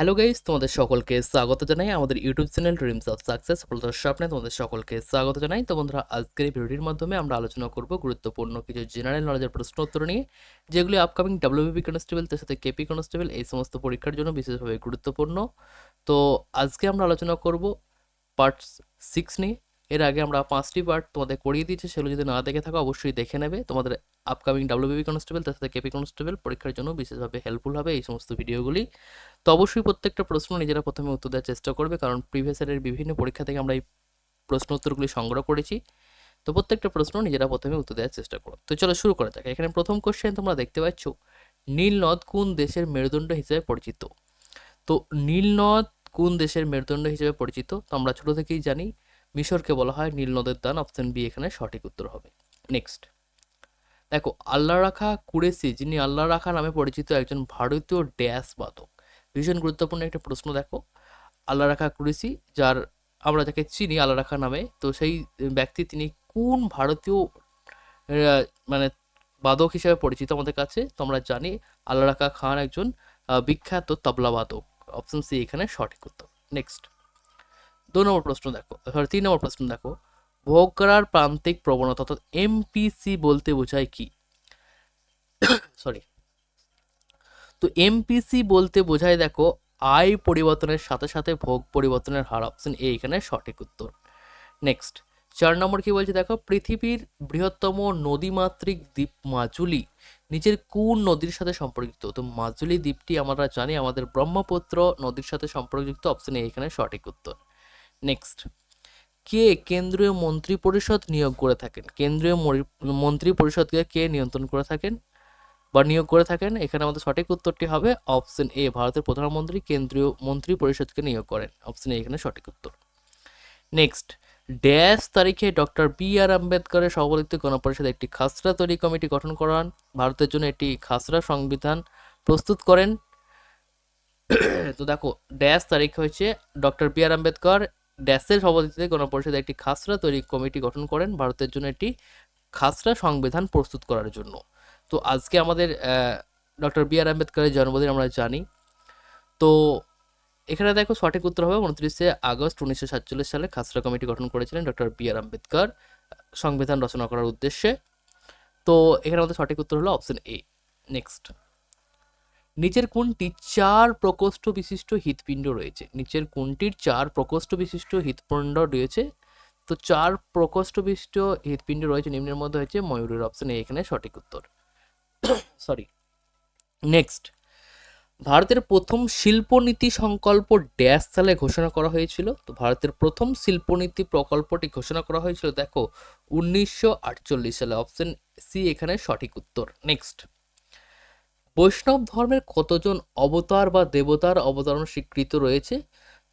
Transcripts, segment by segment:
Hello guys তোমাদের সকলকে স্বাগত জানাই আমাদের YouTube channel dreams of success সফলতার স্বপ্নে। তোমাদের সকলকে স্বাগত জানাই। তো বন্ধুরা, আজকের এই ভিডিওটির মাধ্যমে আমরা আলোচনা করব গুরুত্বপূর্ণ কিছু জেনারেল নলেজের প্রশ্ন উত্তর নিয়ে, যেগুলি আপকামিং ডাব্লিউবিপি কনস্টেবল তার সাথে কেপি কনস্টেবল এই সমস্ত পরীক্ষার জন্য বিশেষভাবে গুরুত্বপূর্ণ। তো আজকে আমরা আলোচনা করব পার্ট সিক্স নিয়ে। এর আগে আমরা পাঁচটি পার্ট তোমাদের করিয়ে দিয়েছি, সেগুলো যদি না দেখে থাকো অবশ্যই দেখে নেবে। তোমাদের আপকামিং ডাব্লিউবিপি কনস্টেবল তার সাথে কেপি কনস্টেবল পরীক্ষার জন্য বিশেষভাবে হেল্পফুল হবে এই সমস্ত ভিডিওগুলি। তো অবশ্যই প্রত্যেকটা প্রশ্ন নিজেরা প্রথমে উত্তর দেওয়ার চেষ্টা করবে, কারণ প্রিভিয়াস ইয়ারের বিভিন্ন পরীক্ষা থেকে আমরা এই প্রশ্ন উত্তরগুলি সংগ্রহ করেছি। তো প্রত্যেকটা প্রশ্ন নিজেরা প্রথমে উত্তর দেওয়ার চেষ্টা করো। তো চলো শুরু করা যাক। এখানে প্রথম কোশ্চেন তোমরা দেখতে পাচ্ছ, নীল নদ কোন দেশের মেরুদণ্ড হিসেবে পরিচিত? তো নীল নদ কোন দেশের মেরুদণ্ড হিসেবে পরিচিত? তো আমরা ছোটো থেকেই জানি মিশরকে বলা হয় নীল নদের দান, অপশন বি, এখানে সঠিক উত্তর হবে। নেক্সট দেখো, আল্লাহ রাখা কুরেসি যিনি আল্লাহ রাখা নামে পরিচিত একজন ভারতীয় ড্যাশ বাদক। ভীষণ গুরুত্বপূর্ণ একটা প্রশ্ন, দেখো। আল্লাহ রাখা কুরেসি যার আমরা যাকে চিনি আল্লাহ রাখা নামে, তো সেই ব্যক্তি তিনি কোন ভারতীয় মানে বাদক হিসেবে পরিচিত আমাদের কাছে? তো আমরা জানি, আল্লাহ রাখা খান একজন বিখ্যাত তবলা বাদক। অপশন সি, এখানে সঠিক উত্তর। নেক্সট দু নম্বর প্রশ্ন দেখো সরি তিন নম্বর প্রশ্ন দেখো। ভোগ করার প্রান্তিক প্রবণতা অর্থাৎ এমপিসি বলতে বোঝায় কি? সরি তো এমপিসি বলতে বোঝায় দেখো, আয় পরিবর্তনের সাথে সাথে ভোগ পরিবর্তনের হার অপশন এ এখানে সঠিক উত্তর। নেক্সট চার নম্বর কি বলছে দেখো, পৃথিবীর বৃহত্তম নদীমাতৃক দ্বীপ মাজুলি, নিচের কোন নদীর সাথে সম্পর্কিত? তো মাজুলি দ্বীপটি আমরা জানি, আমাদের ব্রহ্মপুত্র নদীর সাথে সম্পর্কযুক্ত অপশন এ এখানে সঠিক উত্তর। নেক্সট কে কেন্দ্রীয় মন্ত্রী পরিষদ নিয়োগ করে থাকেন? কেন্দ্রীয় মন্ত্রী পরিষদকে কে নিয়ন্ত্রণ করে থাকেন? বা নিয়োগ করে থাকেন? এখানে আমাদের সঠিক উত্তরটি হবে অপশন এ, ভারতের প্রধানমন্ত্রী কেন্দ্রীয় মন্ত্রী পরিষদকে নিয়োগ করেন। অপশন এ, এখানে সঠিক উত্তর। নেক্সট ড্যাশ তারিখে ডক্টর বি আর আম্বেদকরের সভাপতিত্বে গণপরিষদ একটি খাসড়া তৈরি কমিটি গঠন করান। ভারতের জন্য একটি খাসড়া সংবিধান প্রস্তুত করেন। তো দেখো, ড্যাশ তারিখ হয়েছে ডক্টর বি আর আম্বেদকর ড্যাশের সভাপতিত্বে গণপরিষদ একটি খাসড়া তৈরি কমিটি গঠন করেন ভারতের জন্য একটি খাসড়া সংবিধান প্রস্তুত করার জন্য। তো আজকে আমাদের ডক্টর বি আর আম্বেদকরের জন্মদিন আমরা জানি। তো এখানে দেখো সঠিক উত্তর হবে উনত্রিশে আগস্ট উনিশশো সাতচল্লিশ সালে খাসড়া কমিটি গঠন করেছিলেন ডক্টর বি আর আম্বেদকর, সংবিধান রচনা করার উদ্দেশ্যে। তো এখানে আমাদের সঠিক উত্তর হলো অপশন এ। নেক্সট। নিচের কোনটি চার প্রকোষ্ঠ বিশিষ্ট হৃৎপিণ্ড রয়েছে? নিচের কোনটির চার প্রকোষ্ঠ বিশিষ্ট হৃৎপিণ্ড রয়েছে? তো চার প্রকোষ্ঠ বিশিষ্ট হৃৎপিণ্ড রয়েছে, নিম্নের মধ্যে হয়েছে ময়ূরের অপশন এখানে সঠিক উত্তর। সরি নেক্সট ভারতের প্রথম শিল্পনীতি সংকল্প ড্যাশ সালে ঘোষণা করা হয়েছিল। তো ভারতের প্রথম শিল্পনীতি প্রকল্পটি ঘোষণা করা হয়েছিল, দেখো, উনিশশো আটচল্লিশ সালে অপশন সি এখানে সঠিক উত্তর। নেক্সট বৈষ্ণব ধর্মের কতজন অবতার বা দেবতার অবতারণ স্বীকৃত রয়েছে?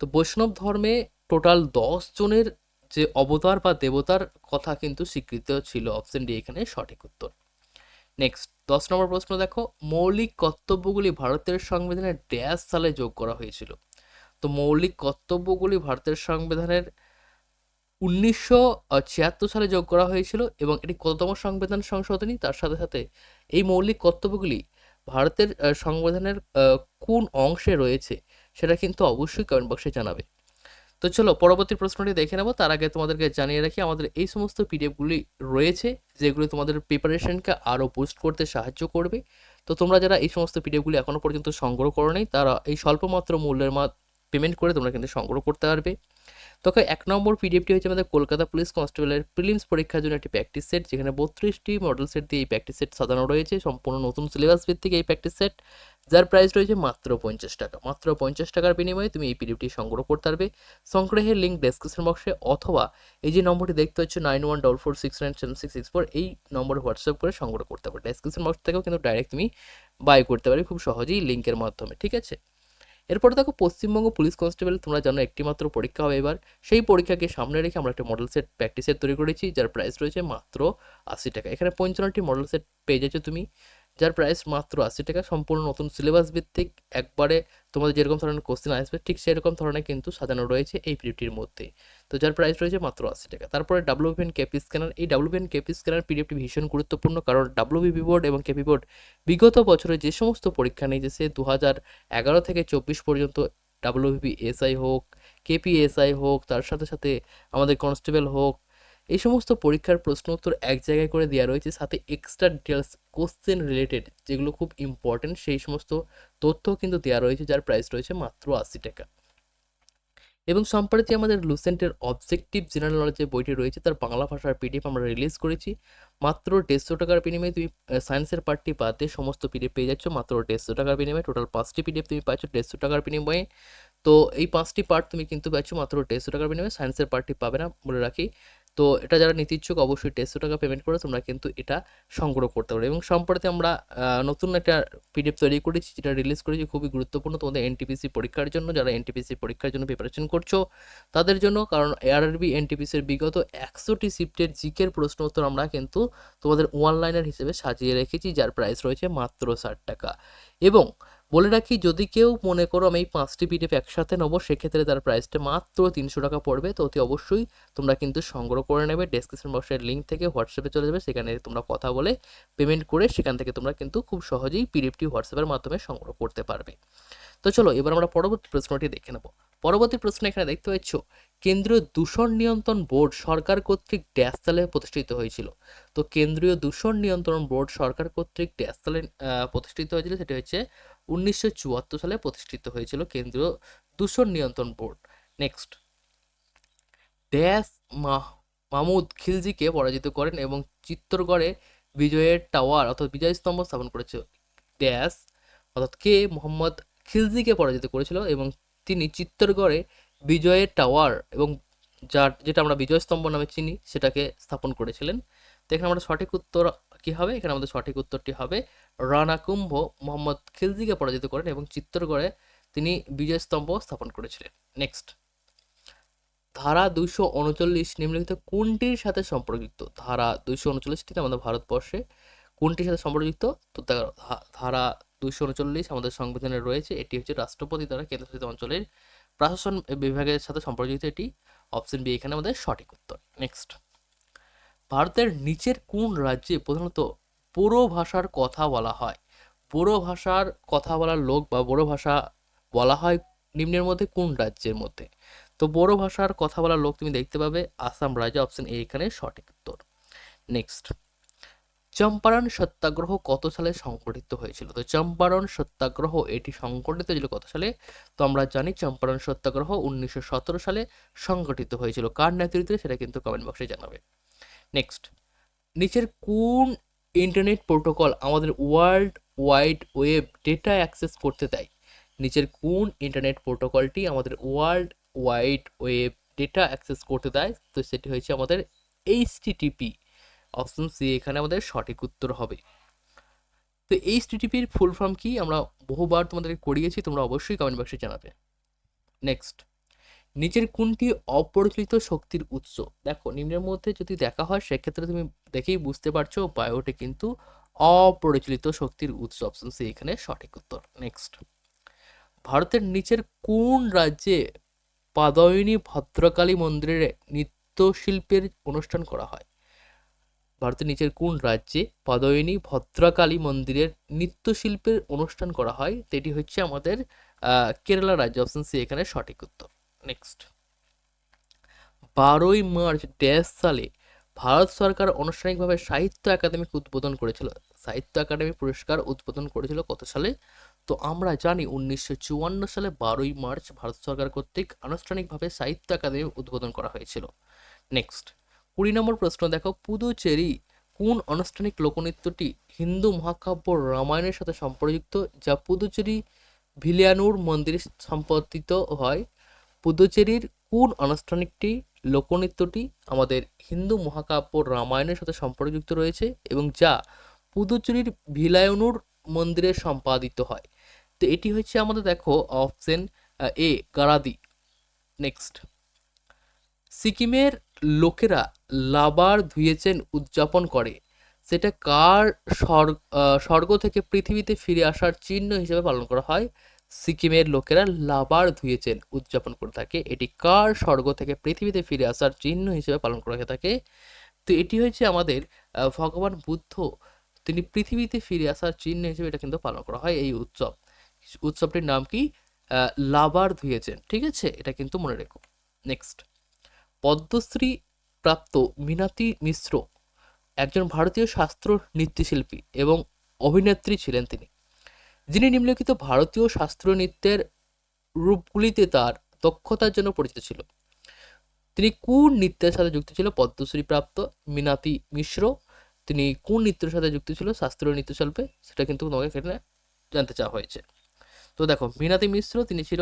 তো বৈষ্ণব ধর্মে টোটাল দশ জনের যে অবতার বা দেবতার কথা কিন্তু স্বীকৃত ছিল। অপশন ডি এখানে সঠিক উত্তর। নেক্সট দশ নম্বর প্রশ্ন দেখো। মৌলিক কর্তব্যগুলি ভারতের সংবিধানের ড্যাশ সালে যোগ করা হয়েছিল। তো মৌলিক কর্তব্যগুলি ভারতের সংবিধানের উনিশশো ছিয়াত্তর সালে যোগ করা হয়েছিল এবং এটি কততম সংবিধান সংশোধনী? তার সাথে সাথে এই মৌলিক কর্তব্যগুলি ভারতের সংবিধানের কোন অংশে রয়েছে সেটা কিন্তু অবশ্যই কমেন্ট বক্সে জানাবে। তো চলো পরবর্তী প্রশ্নটি দেখে নেব। তার আগে তোমাদেরকে জানিয়ে রাখি, আমাদের এই সমস্ত পিডিএফগুলি রয়েছে, যেগুলো তোমাদের প্রিপারেশনকে আরও বুস্ট করতে সাহায্য করবে। তো তোমরা যারা এই সমস্ত পিডিএফগুলি এখনও পর্যন্ত সংগ্রহ করো নাই, তারা এই স্বল্পমাত্র মূল্যের মা পেমেন্ট করে তোমরা কিন্তু সংগ্রহ করতে পারবে। তখন এক নম্বর পিডিএফটি হচ্ছে আমাদের কলকাতা পুলিশ কনস্টেবলের প্রিলিমস পরীক্ষার জন্য একটি প্র্যাকটিস সেট যেখানে বত্রিশটি মডেল সেট দিয়ে এই প্র্যাকটিস সেট সাজানো রয়েছে। সম্পূর্ণ নতুন সিলেবাস ভিত্তিক এই প্র্যাকটিস সেট যার প্রাইস রয়েছে মাত্র পঞ্চাশ টাকা। মাত্র পঞ্চাশ টাকার বিনিময়ে তুমি এই পিডিএফটি সংগ্রহ করতে পারবে। সংগ্রহের লিঙ্ক ডেসক্রিপশন বক্সে অথবা এই যে নম্বরটি দেখতে হচ্ছে nine one double four six nine seven six six four এই নম্বরে হোয়াটসঅ্যাপ করে সংগ্রহ করতে পারবে ডেসক্রিপশন বক্স থেকেও কিন্তু ডাইরেক্ট তুমি বাই করতে পারবে খুব সহজেই লিঙ্কের মাধ্যমে, ঠিক আছে? এরপরে দেখো পশ্চিমবঙ্গ পুলিশ কনস্টেবল, তোমরা জানো একটি মাত্র পরীক্ষা হবে এবার। সেই পরীক্ষাকে সামনে রেখে আমরা একটা মডেল সেট প্র্যাকটিসের তৈরি করেছি, যার প্রাইস রয়েছে মাত্র আশি টাকা। এখানে পঞ্চান্নটি মডেল সেট পেয়ে যাচ্ছ তুমি। যার প্রাইস মাত্র আশি টাকা, সম্পূর্ণ নতুন সিলেবাস ভিত্তিক। একবারে তোমাদের যেরকম ধরনের কোশ্চেন আসবে, ঠিক সেরকম ধরনের কিন্তু সাজানো রয়েছে এই পিডিএফটির মধ্যে। তো যার প্রাইস রয়েছে মাত্র আশি টাকা। তারপরে ডাব্লিউপিএন কেপি স্ক্যানার এই ডাব্লিউপিএন কেপি স্ক্যানার পিডিএফটি ভীষণ গুরুত্বপূর্ণ, কারণ ডাব্লিউবিপি বোর্ড এবং কেপি বোর্ড বিগত বছরে যে সমস্ত পরীক্ষা নিয়েছে দু হাজার এগারো থেকে চব্বিশ পর্যন্ত ডাব্লিউবিপি এসআই হোক কেপিএসআই হোক, তার সাথে সাথে আমাদের কনস্টেবল হোক এই সমস্ত পরীক্ষার প্রশ্ন উত্তর এক জায়গায় করে দেওয়া রয়েছে, সাথে এক্সট্রা ডিটেলস কোশ্চেন রিলেটেড যেগুলো খুব ইম্পর্টেন্ট সেই সমস্ত তথ্য কিন্তু দেওয়া রয়েছে, যার প্রাইস রয়েছে মাত্র আশি টাকা। এবং সম্প্রতি আমাদের লুসেন্টের অবজেক্টিভ জেনারেল নলেজ বইটি রয়েছে, তার বাংলা ভাষার পিডিএফ আমরা রিলিজ করেছি। মাত্র দেড়শো টাকার বিনিময়ে তুমি সায়েন্সের পার্টটি বাদে সমস্ত পিডিএফ পেয়ে যাচ্ছ, মাত্র দেড়শো টাকার বিনিময়ে টোটাল পাঁচটি পিডিএফ তুমি পাচ্ছ, দেড়শো টাকার বিনিময়ে। তো এই পাঁচটি পার্ট তুমি কিন্তু পাচ্ছ, মাত্র দেড়শো টাকার বিনিময়ে সায়েন্সের পার্টটি পাবে না, বলে রাখি। তো এটা যারা নিতে ইচ্ছুক অবশ্যই দেড়শো টাকা পেমেন্ট করে তোমরা কিন্তু এটা সংগ্রহ করতে পারো। এবং সম্প্রতি আমরা নতুন একটা পিডিএফ তৈরি করেছি, যেটা রিলিজ করেছি, খুবই গুরুত্বপূর্ণ। তোমাদের এনটিপিসি পরীক্ষার জন্য, যারা এনটিপিসি পরীক্ষার জন্য প্রিপারেশন করছ, তাদের জন্য, কারণ এআরআরবি এনটিপিসির বিগত একশোটি শিফটের জিকের প্রশ্ন উত্তর আমরা কিন্তু তোমাদের অনলাইনের হিসেবে সাজিয়ে রেখেছি, যার প্রাইস রয়েছে মাত্র ষাট টাকা। এবং বলে রাখি, যদি কেউ মনে করো আমি এই পাঁচটি পিডিএফ একসাথে নেব, সেক্ষেত্রে তার প্রাইসটা মাত্র তিনশো টাকা পড়বে। তো অতি অবশ্যই তোমরা কিন্তু সংগ্রহ করে নেবে। ডেসক্রিপশন বক্সের লিঙ্ক থেকে হোয়াটসঅ্যাপে চলে যাবে। সেখানে তোমরা কথা বলে পেমেন্ট করে সেখান থেকে তোমরা কিন্তু খুব সহজেই পিডিএফটি হোয়াটসঅ্যাপের মাধ্যমে সংগ্রহ করতে পারবে। তো চলো, এবার আমরা পরবর্তী প্রশ্নটি দেখে নেব। পরবর্তী প্রশ্ন এখানে দেখতে পাচ্ছ, কেন্দ্রীয় দূষণ নিয়ন্ত্রণ বোর্ড সরকার কর্তৃক ড্যাশ সালে প্রতিষ্ঠিত হয়েছিল। তো কেন্দ্রীয় দূষণ নিয়ন্ত্রণ বোর্ড সরকার কর্তৃক ড্যাশ প্রতিষ্ঠিত হয়েছিল, সেটি হচ্ছে উনিশশো চুয়াত্তর সালে প্রতিষ্ঠিত হয়েছিল কেন্দ্রীয় দূষণ নিয়ন্ত্রণ বোর্ড। নেক্সট ড্যাশ মাহমুদ খিলজিকে পরাজিত করেন এবং চিত্তরগড়ে বিজয়ের টাওয়ার অর্থাৎ বিজয় স্তম্ভ স্থাপন করেছিল। ড্যাশ অর্থাৎ কে? মোহাম্মদ খিলজিকে পরাজিত করেছিল এবং তিনি চিত্তরগড়ে বিজয়ের টাওয়ার এবং যার, যেটা আমরা বিজয় স্তম্ভ নামে চিনি, সেটাকে স্থাপন করেছিলেন। তো এখানে আমরা সঠিক উত্তর কী হবে? এখানে আমাদের সঠিক উত্তরটি হবে রানা কুম্ভ মোহাম্মদ খিলজিকে পরাজিত করেন এবং চিত্তরগড়ে তিনি বিজয় স্তম্ভ স্থাপন করেছিলেন। নেক্সট ধারা দুইশো উনচল্লিশ নিম্নলিখিত কোনটির সাথে সম্পর্কযুক্ত? ধারা দুইশো উনচল্লিশটি আমাদের ভারতবর্ষে কোনটির সাথে সম্পর্কযুক্ত? তো ধারা দুইশো উনচল্লিশ আমাদের সংবিধানে রয়েছে, এটি হচ্ছে রাষ্ট্রপতি দ্বারা কেন্দ্রশাসিত অঞ্চলের প্রশাসন বিভাগের সাথে সম্পর্কিত এটি। অপশন বি এখানে আমাদের সঠিক উত্তর। নেক্সট ভারতের নিচের কোন রাজ্যে প্রধানত বোরো ভাষার কথা বলা হয়। বোরো ভাষার কথা বলার লোক বা বোরো ভাষা বলা হয় নিম্নের মধ্যে কোন রাজ্যের মধ্যে? তো বড়ো ভাষার কথা বলার লোক তুমি দেখতে পাবে আসাম রাজ্য অপশন এ এখানে সঠিক উত্তর। নেক্সট চম্পারণ সত্যাগ্রহ কত সালে সংগঠিত হয়েছিল? তো চম্পারণ সত্যাগ্রহ এটি সংগঠিত হয়েছিল কত সালে? তো আমরা জানি চম্পারণ সত্যাগ্রহ উনিশশো সতেরো সালে সংগঠিত হয়েছিল। কার নেতৃত্বে? সেটা কিন্তু কমেন্ট বক্সে জানাবে। নেক্সট নিচের কোন ইন্টারনেট প্রোটোকল আমাদের world wide web data access করতে দেয়। নিচের কোন ইন্টারনেট প্রোটোকলটি আমাদের world wide web data access করতে দেয়, তো সেটি হয়েছে আমাদের এইচটিটিপি। অপশন সি, এখানে আমাদের সঠিক উত্তর হবে। তো এইচটিটিপির ফুল ফর্ম কি? আমরা বহুবার তোমাদেরকে করিয়েছি, তোমরা অবশ্যই কমেন্ট বক্সে জানাবে। নেক্সট নিচের কোনটি অপরিচালিত শক্তির উৎস? দেখো, নিম্নের মধ্যে যদি দেখা হয়, সেক্ষেত্রে তুমি দেখেই বুঝতে পারছ বায়োটে কিন্তু অপরিচালিত শক্তির উৎস। অপশন সি এখানে সঠিক উত্তর। নেক্সট ভারতের নিচের কোন রাজ্যে পাদয়নী ভদ্রকালী মন্দিরে নৃত্যশিল্পের অনুষ্ঠান করা হয়? ভারতের নিচের কোন রাজ্যে পাদয়নী ভদ্রকালী মন্দিরের নৃত্যশিল্পের অনুষ্ঠান করা হয়? সেটি হচ্ছে আমাদের কেরালা রাজ্য। অপশন সি এখানে সঠিক উত্তর। নেক্সট। বারোই মার্চ ড্যাশ সালে ভারত সরকার আনুষ্ঠানিকভাবে সাহিত্য একাডেমিক উদ্বোধন করেছিল। সাহিত্য একাডেমি পুরস্কার উদ্বোধন করেছিল কত সালে? তো আমরা জানি উনিশশো চুয়ান্ন সালে বারোই মার্চ ভারত সরকার কর্তৃক আনুষ্ঠানিকভাবে সাহিত্য একাডেমি উদ্বোধন করা হয়েছিল। নেক্সট, কুড়ি নম্বর প্রশ্ন দেখো। পুদুচেরি কোন আনুষ্ঠানিক লোকনৃত্যটি হিন্দু মহাকাব্য রামায়ণের সাথে সম্পর্কিত, যা পুদুচেরি ভিলিয়ানুর মন্দিরে সম্পর্কিত হয়? পুদুচেরির কোন আনুষ্ঠানিকটি, লোকনৃত্যটি আমাদের হিন্দু মহাকাব্য রামায়ণের সাথে সম্পর্কযুক্ত রয়েছে এবং যা পুদুচেরির ভিলায়নুর মন্দিরে সম্পাদিত হয়? তো এটি হচ্ছে আমাদের দেখো অপশন এ গারাদি নেক্সট। সিকিমের লোকেরা লাবার ধুয়েছেন উদযাপন করে। সেটা কার স্বর্গ থেকে পৃথিবীতে ফিরে আসার চিহ্ন হিসেবে পালন করা হয়? সিকিমের লোকেরা লাবার ধুয়েছেন, উদযাপন করে থাকে। এটি কার স্বর্গ থেকে পৃথিবীতে ফিরে আসার চিহ্ন হিসেবে পালন করা হয়ে থাকে? তো এটি হয়েছে আমাদের ভগবান বুদ্ধ, তিনি পৃথিবীতে ফিরে আসার চিহ্ন হিসেবে এটা কিন্তু পালন করা হয় এই উৎসব। উৎসবটির নাম কি? লাবার ধুয়েছেন, ঠিক আছে? এটা কিন্তু মনে রেখো। নেক্সট পদ্মশ্রী প্রাপ্ত মিনাতি মিশ্র একজন ভারতীয় শাস্ত্র নৃত্যশিল্পী এবং অভিনেত্রী ছিলেন তিনি। যিনি নিম্নলিখিত ভারতীয় শাস্ত্রীয় নৃত্যের রূপগুলিতে তার দক্ষতার জন্য পরিচিত ছিল। তিনি কোন নৃত্যের সাথে যুক্ত ছিল? পদ্মশ্রী প্রাপ্ত মিনাতি মিশ্র। তিনি কোন নৃত্যের সাথে যুক্ত ছিল? শাস্ত্রীয় নৃত্যশিল্পে। সেটা কিন্তু তোমাকে এখানে জানতে চাওয়া হয়েছে। তো দেখো, মিনাতি মিশ্র তিনি ছিল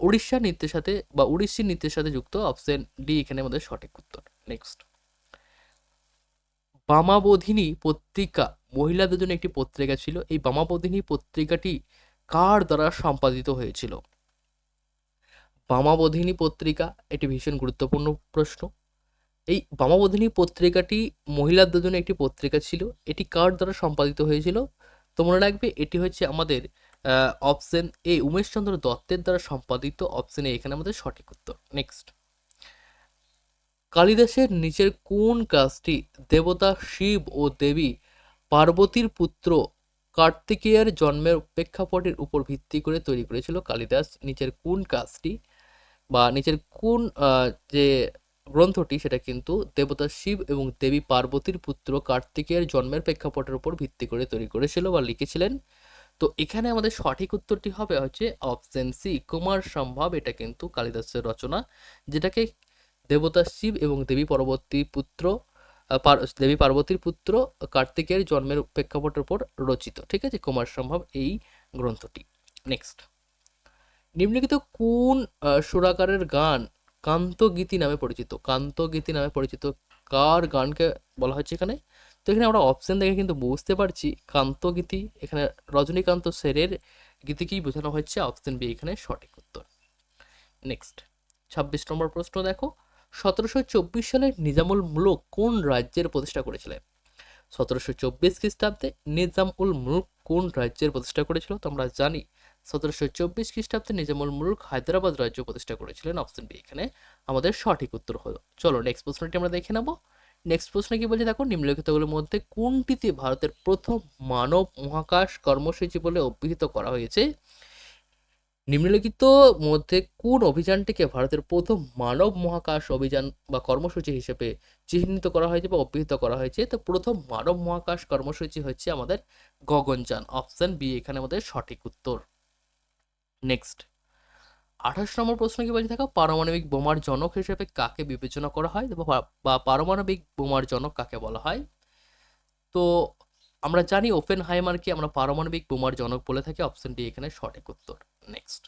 উড়িষ্যা নৃত্যের সাথে বা উড়িষ্যি নৃত্যের সাথে যুক্ত। অপশন ডি এখানে আমাদের সঠিক উত্তর। নেক্সট বামাবোধিনী পত্রিকা, মহিলাদের জন্য একটি পত্রিকা ছিল। এই বামাবোধিনী পত্রিকাটি কার দ্বারা সম্পাদিত হয়েছিল? বামাবোধিনী পত্রিকা, এটি ভীষণ গুরুত্বপূর্ণ প্রশ্ন। এই বামাবোধিনী পত্রিকাটি মহিলাদের জন্য একটি পত্রিকা ছিল। এটি কার দ্বারা সম্পাদিত হয়েছিল? তো মনে রাখবে, এটি হচ্ছে আমাদের অপশন এ উমেশচন্দ্র দত্তের দ্বারা সম্পাদিত। অপশন এ এখানে আমাদের সঠিক উত্তর। নেক্সট কালিদাসের নিচের কোন কাজটি দেবতা শিব ও দেবী পার্বতীর পুত্র কার্তিকেয়ের জন্মের প্রেক্ষাপটের উপর ভিত্তি করে তৈরি করেছিল কালিদাস? নিচের কোন কাজটি বা নিচের কোন যে গ্রন্থটি সেটা কিন্তু দেবতা শিব এবং দেবী পার্বতীর পুত্র কার্তিকেয়ের জন্মের প্রেক্ষাপটের উপর ভিত্তি করে তৈরি করেছিল বা লিখেছিলেন। তো এখানে আমাদের সঠিক উত্তরটি হবে হচ্ছে অপশন সি কুমার সম্ভব। এটা কিন্তু কালিদাসের রচনা, যেটাকে দেবতা শিব এবং দেবী পরবর্তী পুত্র দেবী পার্বতীর পুত্র কার্তিকের জন্মের প্রেক্ষাপটের উপর রচিত। ঠিক আছে? কুমার সম্ভব এই গ্রন্থটি। নেক্সট নিম্নলিখিত কোন সুরাকারের গান কান্তগীতি নামে পরিচিত? কান্তগীতি নামে পরিচিত কার গানকে বলা হচ্ছে এখানে? তো এখানে আমরা অপশন দেখে কিন্তু বুঝতে পারছি কান্তগীতি। এখানে রজনীকান্ত সেরের গীতিকেই বোঝানো হচ্ছে অপশন বি এখানে সঠিক উত্তর। নেক্সট ছাব্বিশ নম্বর প্রশ্ন দেখো। সতেরোশো চব্বিশ সালে নিজামুল মুলক কোন রাজ্যের প্রতিষ্ঠা করেছিলেন? সতেরোশো চব্বিশ খ্রিস্টাব্দে নিজাম উল মুলক কোন রাজ্যের প্রতিষ্ঠা করেছিল? তো আমরা জানি, সতেরোশো চব্বিশ খ্রিস্টাব্দে নিজামুল মুলক হায়দ্রাবাদ রাজ্য প্রতিষ্ঠা করেছিলেন। অপশন বি, এখানে আমাদের সঠিক উত্তর হলো। চলো নেক্সট প্রশ্নটি আমরা দেখে নেব। নেক্সট প্রশ্নে কি বলছে? দেখো, নিম্নলিখিতগুলোর মধ্যে কোনটিতে ভারতের প্রথম মানব মহাকাশ কর্মসূচি বলে অভিহিত করা হয়েছে? নিম্নলিখিত মধ্যে কোন অভিযানটিকে ভারতের প্রথম মানব মহাকাশ অভিযান বা কর্মসূচি হিসেবে চিহ্নিত করা হয়েছে বা অভিহিত করা হয়েছে? তো প্রথম মানব মহাকাশ কর্মসূচি হচ্ছে আমাদের গগনযান, অপশন বি, এখানে আমাদের সঠিক উত্তর। নেক্সট। আঠাশ নম্বর প্রশ্ন কি বলছে? দেখো, পারমাণবিক বোমার জনক হিসেবে কাকে বিবেচনা করা হয়? বা পারমাণবিক বোমার জনক কাকে বলা হয়? তো আমরা জানি ওপেন হাইমারকে আমরা পারমাণবিক বোমার জনক বলে থাকি, অপশন ডি, এখানে সঠিক উত্তর। নেক্সট।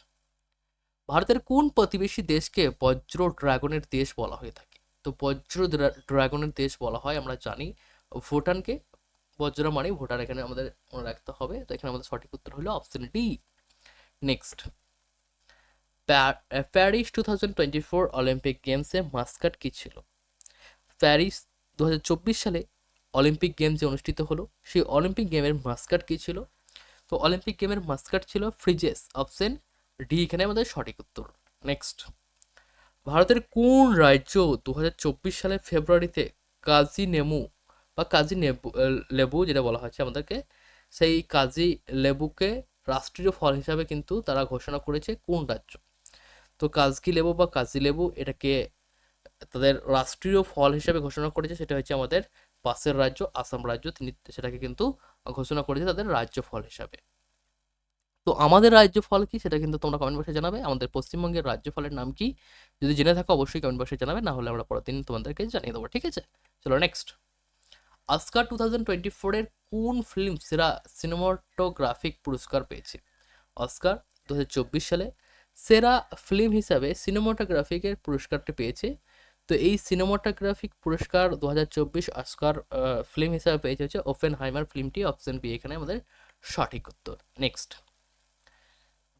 ভারতের কোন প্রতিবেশী দেশকে বজ্র ড্রাগনের দেশ বলা হয়ে থাকে? তো বজ্র ড্রাগনের দেশ বলা হয়, আমরা জানি ভুটানকে। বজ্র মানে ভুটান, এখানে আমাদের মনে রাখতে হবে। তো এখানে আমাদের সঠিক উত্তর হলো option D next Paris two thousand twenty four Olympic গেমসে মাস্কাট কী ছিল? প্যারিস দু সালে অলিম্পিক গেম যে অনুষ্ঠিত হলো। সেই অলিম্পিক গেমের মাস্কাট কী ছিল? তো অলিম্পিক গেমের মাস্কাট ছিল ফ্রিজেস অপশন ডি এখানে আমাদের সঠিক উত্তর। নেক্সট ভারতের কোন রাজ্য দু হাজার চব্বিশ সালের ফেব্রুয়ারিতে কাজি নেমু বা কাজি নেবু লেবু যেটা বলা হয়েছে আমাদেরকে, সেই কাজি লেবুকে রাষ্ট্রীয় ফল হিসাবে কিন্তু তারা ঘোষণা করেছে কোন রাজ্য? তো কাজকি লেবু বা কাজি লেবু এটাকে তাদের রাষ্ট্রীয় ফল হিসেবে ঘোষণা করেছে, সেটা হচ্ছে আমাদের পাশের রাজ্য, আসাম রাজ্য তিনি সেটাকে কিন্তু ঘোষণা করেছে তাদের রাজ্য ফল হিসাবে। তো আমাদের রাজ্য ফল কি সেটা কিন্তু তোমরা কমেন্ট বক্সে জানাবে। আমাদের পশ্চিমবঙ্গের রাজ্য ফলের নাম কি? যদি জেনে থাকো অবশ্যই কমেন্ট বক্সে জানাবে, না হলে আমরা পরের দিন তোমাদেরকে জানিয়ে দেবো, ঠিক আছে? চলো next Oscar two thousand twenty ফোরের কোন ফিল্ম সেরা সিনেমাটোগ্রাফিক পুরস্কার পেয়েছে? অস্কার দু হাজার চব্বিশ সালে সেরা ফিল্ম হিসাবে সিনেমাটোগ্রাফিকের পুরস্কারটি পেয়েছে তো এই সিনেমাটোগ্রাফিক পুরস্কার দু হাজার চব্বিশ অস্কার ফিল্ম হিসাবে পেয়েছে হচ্ছে ওপেন হাইমার ফিল্মটি অপশন বি এখানে আমাদের সঠিক উত্তর। নেক্সট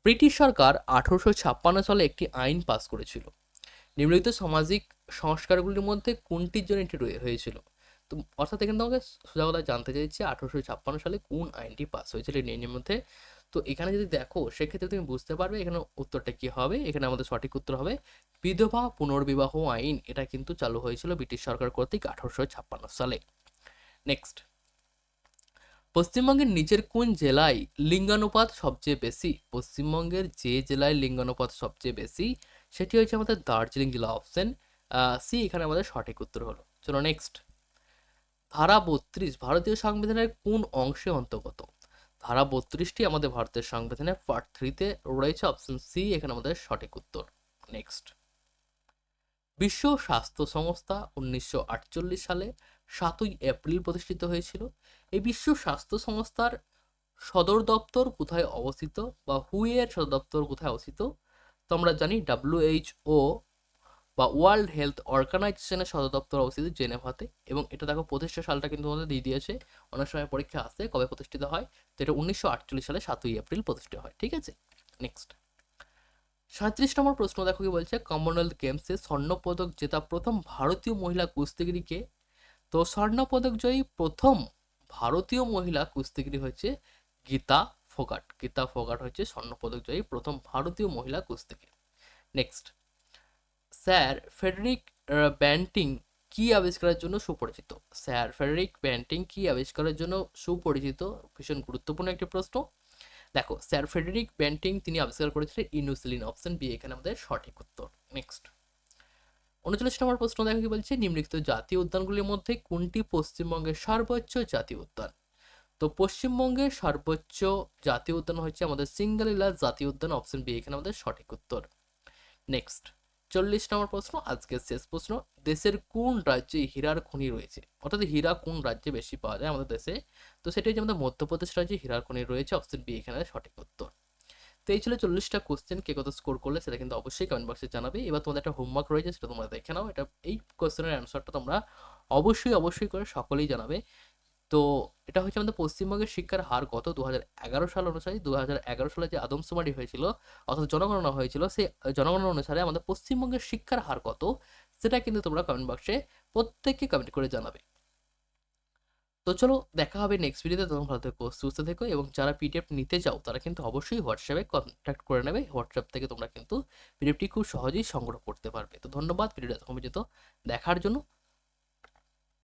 ব্রিটিশ সরকার আঠারোশো ছাপ্পান্ন সালে একটি আইন পাস করেছিল। নিম্নলিখিত সামাজিক সংস্কারগুলির মধ্যে কোনটির জন্য এটি হয়েছিল? তো অর্থাৎ এখানে তোমাকে সোজা কথা জানতে চাইছে, আঠারোশো ছাপ্পান্ন সালে কোন আইনটি পাস হয়েছিল? এই নিয়মের মধ্যে তো এখানে যদি দেখো, সেক্ষেত্রে তুমি বুঝতে পারবে এখানে উত্তরটা কি হবে। এখানে আমাদের সঠিক উত্তর হবে, বিধবা পুনর্বিবাহ আইন। এটা কিন্তু চালু হয়েছিল ব্রিটিশ সরকার কর্তৃক আঠারোশো ছাপ্পান্ন সালে। নেক্সট পশ্চিমবঙ্গের নিচের কোন জেলায় লিঙ্গানুপাত সবচেয়ে বেশি? পশ্চিমবঙ্গের যে জেলায় লিঙ্গানুপাত সবচেয়ে বেশি, সেটি হচ্ছে আমাদের দার্জিলিং জেলা অপশন সি এখানে আমাদের সঠিক উত্তর হলো। চলো নেক্সট ধারা বত্রিশ, ভারতীয় সংবিধানের কোন অংশে অন্তর্গত? ধারা বত্রিশটি আমাদের ভারতের সংবিধানে পার্ট থ্রিতে রয়েছে অপশন সি এখানে আমাদের সঠিক উত্তর। নেক্সট বিশ্ব স্বাস্থ্য সংস্থা উনিশশো আটচল্লিশ সালে সাতই এপ্রিল প্রতিষ্ঠিত হয়েছিল। এই বিশ্ব স্বাস্থ্য সংস্থার সদর দপ্তর কোথায় অবস্থিত বা হুইয়ের সদর দপ্তর কোথায় অবস্থিত? তো আমরা জানি ডাব্লিউএইচও বা ওয়ার্ল্ড হেলথ অর্গানাইজেশনের সদর দপ্তর অবস্থিত জেনেভাতে। এবং এটা দেখো প্রতিষ্ঠা সালটা কিন্তু আমাদের দিয়ে দিয়েছে। অনেক সময় পরীক্ষা আসে কবে প্রতিষ্ঠিত হয়। তো এটা উনিশশো আটচল্লিশ সালে সাতই এপ্রিল প্রতিষ্ঠিত হয়, ঠিক আছে? নেক্সট সাঁত্রিশ নম্বর প্রশ্ন দেখো কি বলছে? কমনওয়েলথ গেমসে স্বর্ণপদক জেতা প্রথম ভারতীয় মহিলা কুস্তিগিরিকে তো স্বর্ণপদক জয়ী প্রথম ভারতীয় মহিলা কুস্তিগিরি হচ্ছে গীতা ফোগাট। গীতা ফোগাট হচ্ছে স্বর্ণপদক জয়ী প্রথম ভারতীয় মহিলা কুস্তিগিরি। নেক্সট স্যার ফেডরিক ব্যান্টিং কি আবিষ্কারের জন্য সুপরিচিত? স্যার ফেডরিক, ব্যান্টিং কি আবিষ্কারের জন্য সুপরিচিত? ভীষণ গুরুত্বপূর্ণ একটি প্রশ্ন। দেখো, স্যার ফেডরিক, ব্যান্টিং তিনি আবিষ্কার করেছিলেন ইনুসিলিন অপশন বি, এখানে আমাদের সঠিক উত্তর। নেক্সট উনচল্লিশ নম্বর প্রশ্ন দেখো কি বলছে, নিম্নলিখিত জাতীয় উদ্যানগুলির মধ্যে কোনটি পশ্চিমবঙ্গের সর্বোচ্চ জাতীয় উদ্যান? তো পশ্চিমবঙ্গের সর্বোচ্চ জাতীয় উদ্যান হচ্ছে আমাদের সিঙ্গালীলা জাতীয় উদ্যান অপশন বি, এখানে আমাদের সঠিক উত্তর। নেক্সট চল্লিশ নম্বর প্রশ্ন, আজকের শেষ প্রশ্ন, দেশের কোন রাজ্যে হীরার খনি রয়েছে? অর্থাৎ হীরা কোন রাজ্যে বেশি পাওয়া যায় আমাদের দেশে? তো সেটা হচ্ছে আমাদের মধ্যপ্রদেশ রাজ্যে হীরার খনি রয়েছে, অপশন বি এখানে সঠিক উত্তর। তো এই ছিল চল্লিশটা কোশ্চেন কে কত স্কোর করলে সেটা কিন্তু অবশ্যই কমেন্ট বক্সে জানাবে। এবার তোমাদের একটা হোমওয়ার্ক রয়েছে, সেটা তোমরা দেখে নাও। এটা এই কোশ্চেনের অ্যান্সারটা তোমরা অবশ্যই অবশ্যই করে সকলেই জানাবে। তো এটা হচ্ছে আমাদের পশ্চিমবঙ্গের শিক্ষার হার কত? দু সাল অনুসারে দু সালে যে আদমশুমারি হয়েছিল, অর্থাৎ জনগণনা হয়েছিল, সেই জনগণনা অনুসারে আমাদের পশ্চিমবঙ্গের শিক্ষার হার কত? সেটা কিন্তু তোমরা কমেন্ট বক্সে প্রত্যেককে কমেন্ট করে জানাবে। তো চলো দেখা হবে নেক্সট ভিডিওতে তোমরা ভালো থেকো, সুস্থ থেকো এবং যারা পিডিএফ নিতে চাও, তারা কিন্তু অবশ্যই হোয়াটসঅ্যাপে কন্ট্যাক্ট করে নেবে। হোয়াটসঅ্যাপ থেকে তোমরা কিন্তু পিডিএফটি খুব সহজেই সংগ্রহ করতে পারবে। তো ধন্যবাদ ভিডিওটা এতক্ষণ পর্যন্ত দেখার জন্য।